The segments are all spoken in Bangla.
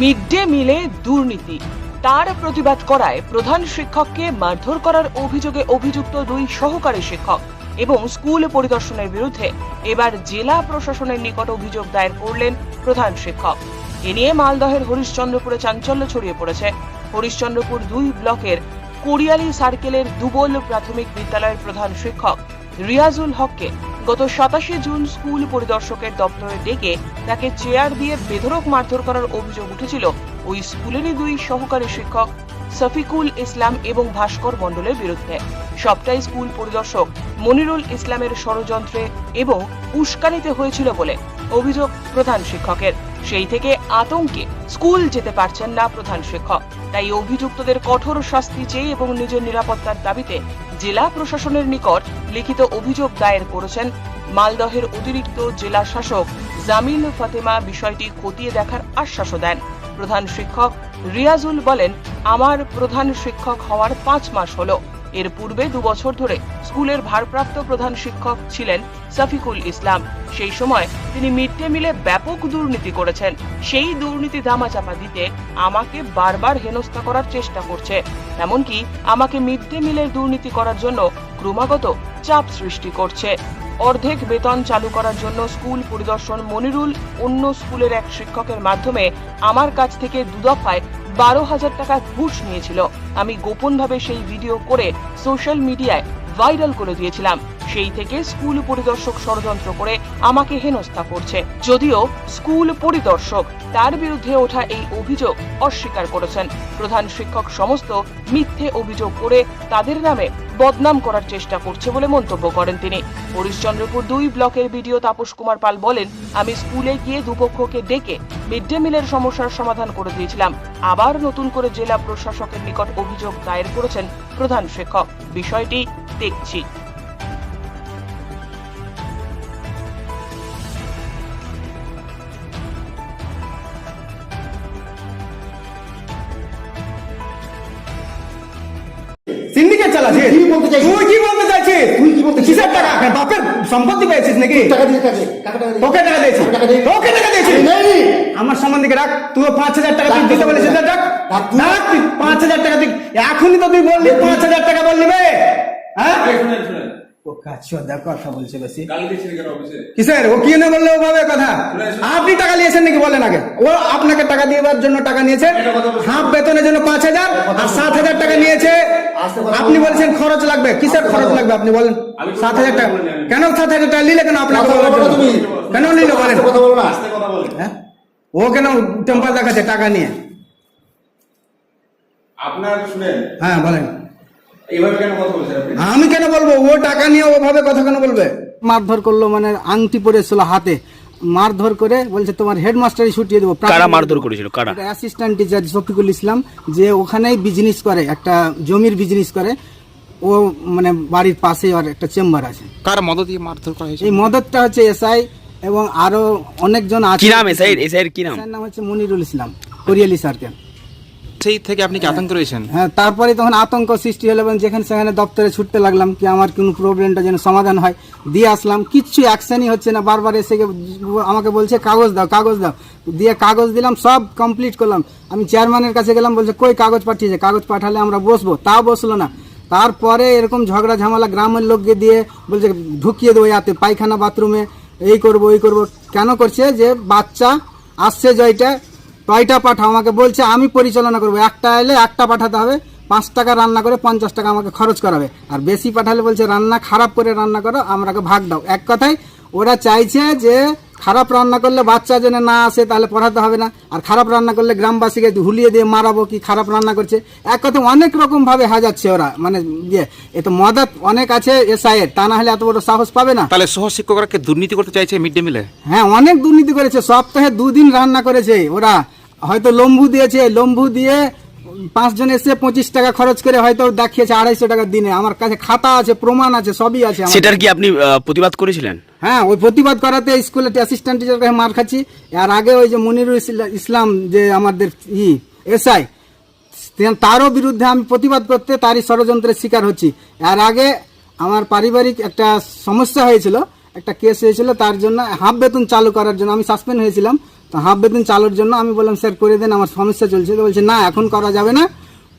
মিড ডে মিলে দুর্নীতি। তার প্রতিবাদ করায় প্রধান শিক্ষককে মারধর করার অভিযোগে অভিযুক্ত দুই সহকারী শিক্ষক এবং স্কুল পরিদর্শনের বিরুদ্ধে এবার জেলা প্রশাসনের নিকট অভিযোগ দায়ের করলেন প্রধান শিক্ষক। এ নিয়ে মালদহের হরিশ্চন্দ্রপুরে চাঞ্চল্য ছড়িয়ে পড়েছে। হরিশ্চন্দ্রপুর দুই ব্লকের কোরিয়ালি সার্কেলের দুবল প্রাথমিক বিদ্যালয়ের প্রধান শিক্ষক রিয়াজুল হককে গত সাতাশে জুন স্কুল পরিদর্শকের দপ্তরে ডেকে তাকে চেয়ার দিয়ে বেধরক মারধর করার অভিযোগ উঠেছিল। ওই স্কুলেরই দুই সহকারী শিক্ষক সফিকুল ইসলাম এবং ভাস্কর মণ্ডলের বিরুদ্ধে। সবটাই স্কুল পরিদর্শক মনিরুল ইসলামের ষড়যন্ত্রে এবং উস্কানিতে হয়েছিল বলে অভিযোগ প্রধান শিক্ষকের। সেই থেকে আতঙ্কে স্কুল যেতে পারছেন না প্রধান শিক্ষক। তাই অভিযুক্তদের কঠোর শাস্তি চেয়ে এবং নিজের নিরাপত্তার দাবিতে জেলা প্রশাসনের নিকট লিখিত অভিযোগ দায়ের করেছেন মালদহের অতিরিক্ত জেলা শাসক জামিল ফাতেমা। বিষয়টি খতিয়ে দেখার আশ্বাসও দেন। প্রধান শিক্ষক রিয়াজুল বলেন, আমার প্রধান শিক্ষক হওয়ার পাঁচ মাস হলো। এর পূর্বে দু বছর ধরে স্কুলের ভারপ্রাপ্ত প্রধান শিক্ষক ছিলেন সাফিকুল ইসলাম। সেই সময় তিনি মিড ডে মিলে ব্যাপক দুর্নীতি করেছেন। সেই দুর্নীতি ধামাচাপা দিতে আমাকে বারবার হেনস্থা করার চেষ্টা করছে। এমনকি আমাকে মিড ডে মিলের দুর্নীতি করার জন্য ক্রমাগত চাপ সৃষ্টি করছে। অর্ধেক বেতন চালু করার জন্য স্কুল পরিদর্শন মনিরুল অন্য স্কুলের এক শিক্ষকের মাধ্যমে আমার কাছ থেকে দুদফায় বারো হাজার টাকা ঘুষ নিয়েছিল। আমি গোপনভাবে সেই ভিডিও করে সোশ্যাল মিডিয়ায় ভাইরাল করে দিয়েছিলাম। সেই থেকে স্কুল পরিদর্শক ষড়যন্ত্র করে আমাকে হেনস্থা করছে। যদিও স্কুল পরিদর্শক তার বিরুদ্ধে ওঠা এই অভিযোগ অস্বীকার করেছেন। প্রধান শিক্ষক সমস্ত মিথ্যে অভিযোগ করে তাদের নামে বদনাম করার চেষ্টা করছে বলে মন্তব্য করেন তিনি। হরিশ্চন্দ্রপুর দুই ব্লকের বিডিও তাপস কুমার পাল বলেন, আমি স্কুলে গিয়ে দুপক্ষকে ডেকে মিড ডে মিলের সমস্যার সমাধান করে দিয়েছিলাম। আবার নতুন করে জেলা প্রশাসকের নিকট অভিযোগ দায়ের করেছেন প্রধান শিক্ষক। বিষয়টি দেখছি। সিন্ডিকেট কি বলতে চাইছিস? তুই কি বলতে চাইছিস? তুই কি বলতে কিসের টাকা? বাপের সম্পত্তি পেয়েছিস নাকি? টাকা দিয়ে টাকা টাকা তোকে টাকা দিয়েছি। তোকে টাকা দিয়েছি। আমার সম্মান দিকে রাখ? তুই পাঁচ হাজার টাকা তুই দিতে তুই বলেছিস রাখ। রাখ রাখ, তুই- পাঁচ হাজার টাকা তুই এখনই তো তুই বললি পাঁচ হাজার টাকা বললি বে। হ্যাঁ? শুনেন শুনেন। ও কাচ্চোদা কথা বলছে বেশি। গালি দিচ্ছেন কেন অফিসে? কিসের? ও কি না বললে ওভাবে কথা? আপনি টাকা নিয়েছেন নাকি বলেন আগে? ও আপনাকে টাকা দিবার জন্য টাকা নিয়েছে। হাফ বেতনের জন্য পাঁচ হাজার আর সাত হাজার টাকা নিয়েছে আস্তে কথা আপনি বলছেন খরচ লাগবে। কিসের খরচ লাগবে আপনি বলেন? সাত হাজার টাকা। কেন সাত হাজার টাকা নিলে কেন? তুমি। কেন নিল বলেন? আস্তে কথা বলো না। আস্তে কথা বলেন হ্যাঁ? ও কেন টেম্পার দেখাচ্ছে টাকা নিয়ে? আপনার শুনেন। হ্যাঁ বলেন। এইভাবে কেন কথা বলছেন আপনি? আমি কেন বলব? ও টাকা নিয়ে ওভাবে কথা কেন বলবে? মারধর করল মানে আংটি পরে পরেছিল হাতে। মারধর করে বলছে তোমার হেডমাস্টারই ছুটিয়ে দেবো। কারা মারধর করেছিল? কারা? অ্যাসিস্ট্যান্ট টিচার শফিকুল ইসলাম যে ওখানেই বিজনেস করে একটা জমির বিজনেস করে। ও মানে বাড়ির পাশে আর একটা চেম্বার আছে। কার মদত দিয়ে মারধর করা হয়েছে এই মদতটা হচ্ছে এসআই এবং আরও অনেকজন আছে। কি নাম এসআই এসআই কি নাম? স্যার নাম হচ্ছে মনিরুল ইসলাম কোরিয়ালি সার্কেল সেই থেকে আপনি কি আতঙ্ক রয়েছেন? হ্যাঁ তারপরে তখন আতঙ্ক সৃষ্টি হলো এবং যেখানে সেখানে দপ্তরে ছুটতে লাগলাম কি আমার কোনো প্রবলেমটা যেন সমাধান হয় দিয়ে আসলাম। কিচ্ছু অ্যাকশনই হচ্ছে না বারবার এসে আমাকে বলছে কাগজ দাও কাগজ দাও। দিয়ে কাগজ দিলাম সব কমপ্লিট করলাম। আমি চেয়ারম্যানের কাছে গেলাম বলছে কই কাগজ পাঠিয়েছে? কাগজ পাঠালে আমরা বসবো। তাও বসল না। তারপরে এরকম ঝগড়া ঝামেলা গ্রামের লোককে দিয়ে বলছে ঢুকিয়ে দেবো ইয়াতে পায়খানা বাথরুমে এই করব এই করব। কেন করছে? যে বাচ্চা আসছে জয়টা কয়টা পাঠাও আমাকে বলছে আমি পরিচালনা করব। একটা এলে একটা পাঠাতে হবে পাঁচ টাকা রান্না করে পঞ্চাশ টাকা আমাকে খরচ করাবে। আর বেশি পাঠালে বলছে রান্না খারাপ করে রান্না করো আমরাকে ভাগ দাও। এক কথায় ওরা চাইছে যে খারাপ রান্না করলে বাচ্চা যেন না আসে তাহলে পড়াতে হবে না। আর খারাপ রান্না করলে গ্রামবাসীকে হুলিয়ে দিয়ে মারাবো কি খারাপ রান্না করছে। এক কথায় অনেক রকম ভাবে হাজাচ্ছে ওরা। মানে ইয়ে এ তো মদত অনেক আছে এসআইয়ের তা না হলে এত বড় সাহস পাবে না। তাহলে সহ শিক্ষকরা কি দুর্নীতি করতে চাইছে মিড ডে মিলে? হ্যাঁ অনেক দুর্নীতি করেছে। সপ্তাহে দুদিন রান্না করেছে ওরা। হয়তো লম্বু দিয়েছে লম্বু দিয়ে পাঁচজন এসে পঁচিশ টাকা খরচ করে হয়তো দেখিয়েছে আড়াইশো টাকার দিনে। আমার কাছে খাতা আছে প্রমাণ আছে সবই আছে সেটার কি আপনি প্রতিবাদ করেছিলেন? হ্যাঁ ওই প্রতিবাদ করাতে স্কুলে অ্যাসিস্ট্যান্ট টিচার কাছে মার খাচ্ছি। আর আগে ওই যে মনিরুল ইসলা- ইসলাম যে আমাদের ই এসআই তারও বিরুদ্ধে আমি প্রতিবাদ করতে তারই ষড়যন্ত্রের শিকার হচ্ছি। আর আগে আমার পারিবারিক একটা সমস্যা হয়েছিল একটা কেস হয়েছিল তার জন্য হাফ বেতন চালু করার জন্য আমি সাসপেন্ড হয়েছিলাম। তো হাফ বেতন চালুর জন্য আমি বললাম স্যার করে দেন আমার সমস্যা চলছে। তো বলছে না এখন করা যাবে না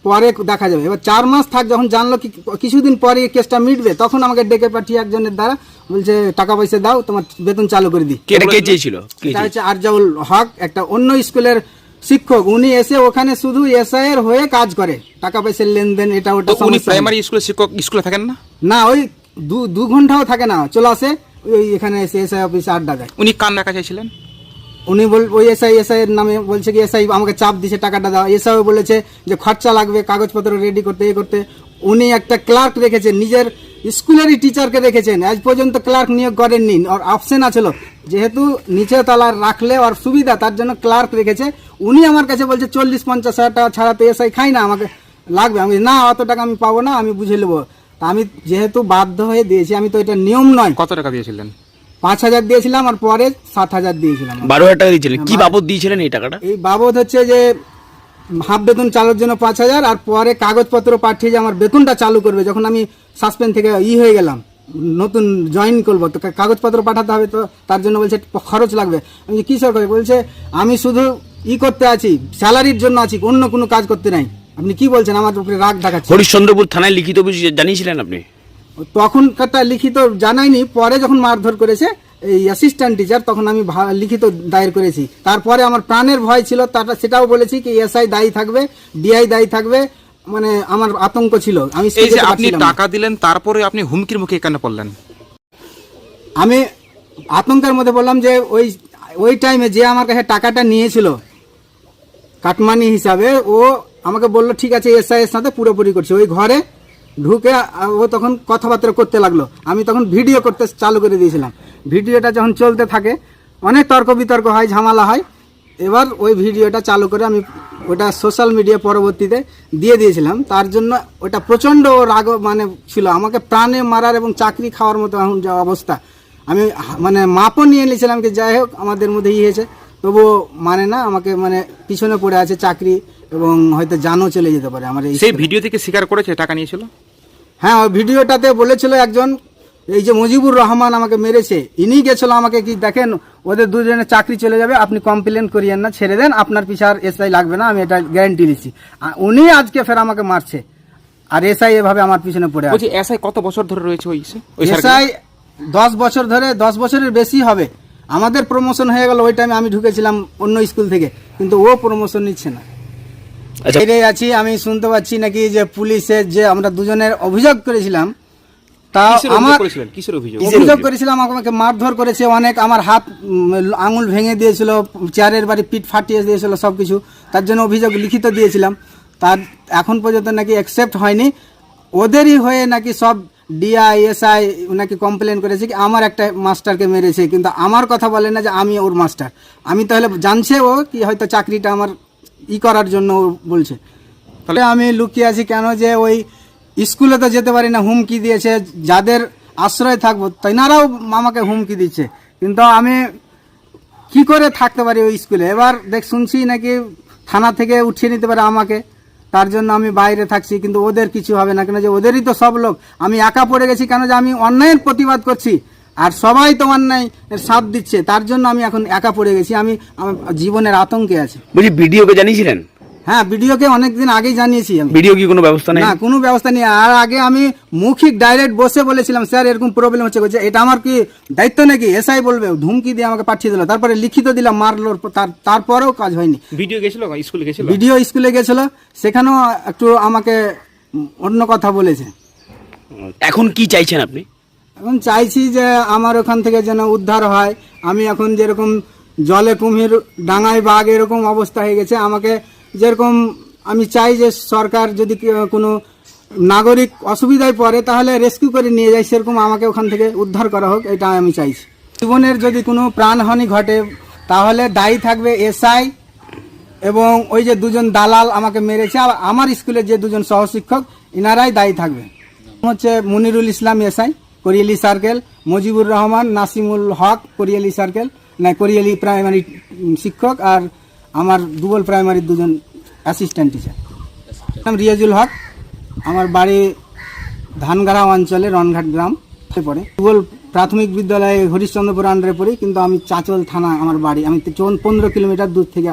পরে দেখা যাবে। এবার চার মাস থাক যখন জানলো কি কিছুদিন পরে কেসটা মিটবে তখন আমাকে ডেকে পাঠিয়ে একজনের দ্বারা বলছে টাকা পয়সা দাও তোমার বেতন চালু করে দিই। কে- এটা কে চেয়েছিল? এটা হচ্ছে আরজাউল হক একটা অন্য স্কুলের শিক্ষক। উনি এসে ওখানে শুধু এসআই এর হয়ে কাজ করে টাকা পয়সার লেনদেন এটা ওটা উনি প্রাইমারি স্কুলের শিক্ষক স্কুলে থাকেন না? না ওই দু দু ঘন্টাও থাকে না চলে আসে ওই এখানে এসে এসআই অফিসে আড্ডা দেয়। উনি কান রাখা চাইছিলেন উনি বল, ওই এসআই এসআই এর নামে বলছে কি এসআই আমাকে চাপ দিছে টাকাটা দাও। এসআই বলেছে যে, খরচা লাগবে, কাগজপত্র রেডি করতে, এ করতে। উনি একটা ক্লার্ক রেখেছেন, নিজের স্কুলেরই টিচারকে রেখেছেন। আজ পর্যন্ত ক্লার্ক নিয়োগ করেননি, ওর অপশন আছিল। যেহেতু নিচে তলার রাখলে ওর সুবিধা, তার জন্য ক্লার্ক রেখেছে। উনি আমার কাছে বলছে, চল্লিশ, পঞ্চাশ হাজার টাকা ছাড়া তো এসআই খাই না, আমাকে লাগবে। আমি না, অত টাকা আমি পাবো না, আমি বুঝে নেব। তা আমি যেহেতু বাধ্য হয়ে দিয়েছি, আমি তো এটা নিয়ম নয়। কত টাকা দিয়েছিলেন? পাঁচ হাজার দিয়েছিলাম আর পরে সাত হাজার দিয়েছিলাম। বারো হাজার টাকা দিয়েছিলেন। কি বাবদ দিয়েছিলেন এই টাকাটা? এই বাবদ হচ্ছে যে হাফ বেতন চালুর জন্য পাঁচ হাজার আর পরে কাগজপত্র পাঠিয়ে যে আমার বেতনটা চালু করবে যখন আমি সাসপেন্ড থেকে ই হয়ে গেলাম নতুন জয়েন করব তো কাগজপত্র পাঠাতে হবে তো তার জন্য বলছে খরচ লাগবে। আমি কিসের করে বলছে আমি শুধু ই করতে আছি স্যালারির জন্য আছি অন্য কোনো কাজ করতে নাই। আপনি কি বলছেন? আমার উপরে রাগ দেখাচ্ছে। হরিশ্চন্দ্রপুর থানায় লিখিত জানিয়েছিলেন আপনি? তখনকারটা লিখিত জানাইনি পরে যখন মারধর করেছে এই অ্যাসিস্ট্যান্ট টিচার তখন আমি লিখিত দায়ের করেছি। তারপরে আমার প্রাণের ভয় ছিল তাটা সেটাও বলেছি কি এসআই দায়ী থাকবে ডিআই দায়ী থাকবে মানে আমার আতঙ্ক ছিল। আমি এই যে আপনি টাকা দিলেন তারপরে আপনি হুমকির মুখে কেন পড়লেন? আমি আতঙ্কের মধ্যে বললাম যে ওই ওই টাইমে যে আমার কাছে টাকাটা নিয়েছিল কাটমানি হিসাবে ও আমাকে বলল ঠিক আছে এসআই এর সাথে পুরোপুরি করছে। ওই ঘরে ঢুকে ও তখন কথাবার্তা করতে লাগল। আমি তখন ভিডিও করতে চালু করে দিয়েছিলাম। ভিডিওটা যখন চলতে থাকে, অনেক তর্ক বিতর্ক হয়, ঝামেলা হয়। এবার ওই ভিডিওটা চালু করে আমি ওটা সোশ্যাল মিডিয়া পরবর্তীতে দিয়ে দিয়েছিলাম। তার জন্য ওটা প্রচণ্ড রাগ মানে ছিল। আমাকে প্রাণে মারার এবং চাকরি খাওয়ার মতো এখন যা অবস্থা। আমি মানে মাপও নিয়ে নিয়েছিলাম কি যাই হোক, আমাদের মধ্যে ই হয়েছে। তবুও মানে না, আমাকে মানে পিছনে পড়ে আছে চাকরি। এবং হয়তো জানও চলে যেতে পারে আমার এই সেই ভিডিও থেকে স্বীকার করেছে টাকা নিয়েছিল? হ্যাঁ ওই ভিডিওটাতে বলেছিল একজন এই যে মুজিবুর রহমান আমাকে মেরেছে ইনি গেছিল আমাকে কি দেখেন ওদের দুজনের চাকরি চলে যাবে আপনি কমপ্লেন করিয়েন না ছেড়ে দেন আপনার পিছার এসআই লাগবে না আমি এটা গ্যারান্টি দিচ্ছি। উনি আজকে ফের আমাকে মারছে আর এসআই এভাবে আমার পিছনে পড়ে আছে। এসআই কত বছর ধরে রয়েছে ওই? এসআই দশ বছর ধরে দশ বছরের বেশি হবে। আমাদের প্রমোশন হয়ে গেল ওই টাইমে আমি ঢুকেছিলাম অন্য স্কুল থেকে কিন্তু ও প্রমোশন নিচ্ছে না। আচ্ছা। আছি আমি শুনতে পাচ্ছি নাকি যে পুলিশের যে আমরা দুজনের অভিযোগ করেছিলাম তা অভিযোগ আমার অভিযোগ? অভিযোগ করেছিলাম আমাকে মারধর করেছে অনেক আমার হাত আঙুল ভেঙে দিয়েছিল চেয়ারের বাড়ি পিঠ ফাটিয়ে দিয়েছিল সব কিছু তার জন্য অভিযোগ লিখিত দিয়েছিলাম। তার এখন পর্যন্ত নাকি অ্যাকসেপ্ট হয়নি। ওদেরই হয়ে নাকি সব ডিআই এসআই নাকি কমপ্লেন করেছে কি আমার একটা মাস্টারকে মেরেছে কিন্তু আমার কথা বলে না যে আমি ওর মাস্টার আমি তাহলে জানছে ও কি হয়তো চাকরিটা আমার ই করার জন্য বলছে। তাহলে আমি লুকিয়ে আছি কেন যে ওই স্কুলে তো যেতে পারি না, হুমকি দিয়েছে, যাদের আশ্রয় থাকব তেনারাও আমাকে হুমকি দিচ্ছে। কিন্তু আমি কি করে থাকতে পারি ওই স্কুলে? এবার দেখ, শুনছি নাকি থানা থেকে উঠিয়ে নিতে পারে আমাকে। তার জন্য আমি বাইরে থাকছি, কিন্তু ওদের কিছু হবে না। কেন যে ওদেরই তো সব লোক। আমি একা পড়ে গেছি, কেন যে আমি অন্যায়ের প্রতিবাদ করছি? আর সবাই তো অন্যায় এর সাথ দিচ্ছে তার জন্য আমি এখন একা পড়ে গেছি আমি আমার জীবনের আতঙ্কে আছি। বলছি ভিডিওকে জানিয়েছিলেন? হ্যাঁ ভিডিওকে অনেকদিন আগেই জানিয়েছি আমি। ভিডিও কি কোনো ব্যবস্থা নেই না কোনো ব্যবস্থা নেই। আর আগে আমি মৌখিক ডাইরেক্ট বসে বলেছিলাম স্যার এরকম প্রবলেম হচ্ছে। বলছে এটা আমার কি দায়িত্ব নাকি? এসআই বলবে ধুমকি দিয়ে আমাকে পাঠিয়ে দিল। তারপরে লিখিত দিলাম মারলো তার- তারপরেও কাজ হয়নি। ভিডিও গেছিল স্কুলে গেছিল? ভিডিও স্কুলে গেছিল সেখানেও একটু আমাকে অন্য কথা বলেছে। এখন কি চাইছেন আপনি? এখন চাইছি যে আমার ওখান থেকে যেন উদ্ধার হয়। আমি এখন যেরকম জলে কুমির, ডাঙায় বাঘ এরকম অবস্থা হয়ে গেছে। আমাকে যেরকম আমি চাই যে সরকার যদি কোনো নাগরিক অসুবিধায় পড়ে, তাহলে রেস্কিউ করে নিয়ে যায়। সেরকম আমাকে ওখান থেকে উদ্ধার করা হোক, এটা আমি চাইছি। জীবনের যদি কোনো প্রাণহানি ঘটে, তাহলে দায়ী থাকবে এসআই এবং ওই যে দুজন দালাল আমাকে মেরেছে। আর আমার স্কুলের যে দুজন সহশিক্ষক, ইনারাই দায়ী থাকবে। হচ্ছে Monirul Islam S I. Koriyali circle Mujibur Rahman Nasimul Haque Koriyali circle না কোরিয়ালি প্রাইমারি শিক্ষক আর আমার দুবল প্রাইমারির দুজন অ্যাসিস্ট্যান্ট টিচার নাম রিয়াজুল হক। আমার বাড়ি ধানগাড়া অঞ্চলে রনঘাট গ্রাম পড়ে। দুবল প্রাথমিক বিদ্যালয়ে হরিশ্চন্দ্রপুর আন্ডারে পড়ি কিন্তু আমি চাঁচল থানা আমার বাড়ি আমি পনেরো কিলোমিটার দূর থেকে